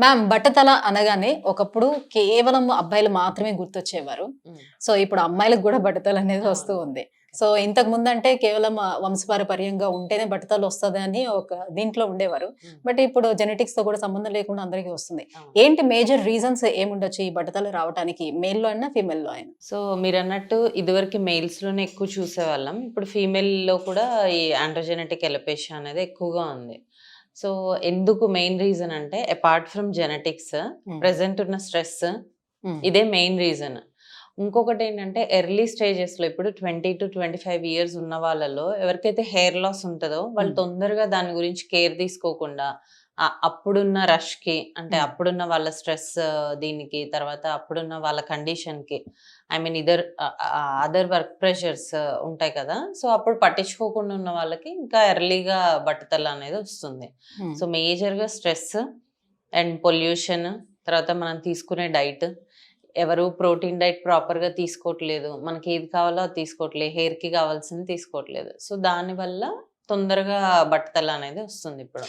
Ma'am బట్టతల అనగానే ఒకప్పుడు కేవలం అబ్బాయిలు మాత్రమే గుర్తొచ్చేవారు. సో ఇప్పుడు అమ్మాయిలకు కూడా బట్టతల అనేది వస్తూ ఉంది. సో ఇంతకు ముందు అంటే కేవలం వంశపారపర్యంగా ఉంటేనే బట్టతలు వస్తుంది అని ఒక దీంట్లో ఉండేవారు. బట్ ఇప్పుడు జెనెటిక్స్తో కూడా సంబంధం లేకుండా అందరికీ వస్తుంది. ఏంటి మేజర్ రీజన్స్ ఏముండొచ్చు ఈ బట్టతలు రావడానికి మేల్లో అయినా ఫీమేల్లో అయినా? సో మీరు అన్నట్టు ఇదివరకు మేల్స్లోనే ఎక్కువ చూసేవాళ్ళం. ఇప్పుడు ఫీమేల్లో కూడా ఈ ఆండ్రోజెనెటిక్ ఎలపేషియా అనేది ఎక్కువగా ఉంది. సో ఎందుకు మెయిన్ రీజన్ అంటే అపార్ట్ ఫ్రమ్ జెనెటిక్స్ ప్రెసెంట్ ఉన్న స్ట్రెస్ Hmm. ఇదే మెయిన్ రీజన్ ఇంకొకటి ఏంటంటే ఎర్లీ స్టేజెస్లో ఇప్పుడు twenty two twenty five years ఉన్న వాళ్ళలో ఎవరికైతే హెయిర్ లాస్ ఉంటుందో వాళ్ళు Hmm. తొందరగా దాని గురించి కేర్ తీసుకోకుండా అప్పుడున్న రష్కి అంటే. అప్పుడున్న వాళ్ళ స్ట్రెస్ దీనికి తర్వాత అప్పుడున్న వాళ్ళ కండిషన్కి I mean either other work pressures ఉంటాయి కదా సో అప్పుడు పట్టించుకోకుండా ఉన్న వాళ్ళకి ఇంకా ఎర్లీగా బట్టతల అనేది వస్తుంది. సో మేజర్గా స్ట్రెస్ అండ్ పొల్యూషన్ తర్వాత మనం తీసుకునే డైట్ ఎవరు ప్రోటీన్ డైట్ ప్రాపర్గా తీసుకోవట్లేదు మనకి ఏది కావాలో అది తీసుకోవట్లేదు హెయిర్కి కావాల్సింది తీసుకోవట్లేదు సో దానివల్ల తొందరగా బట్టతల అనేది వస్తుంది ఇప్పుడు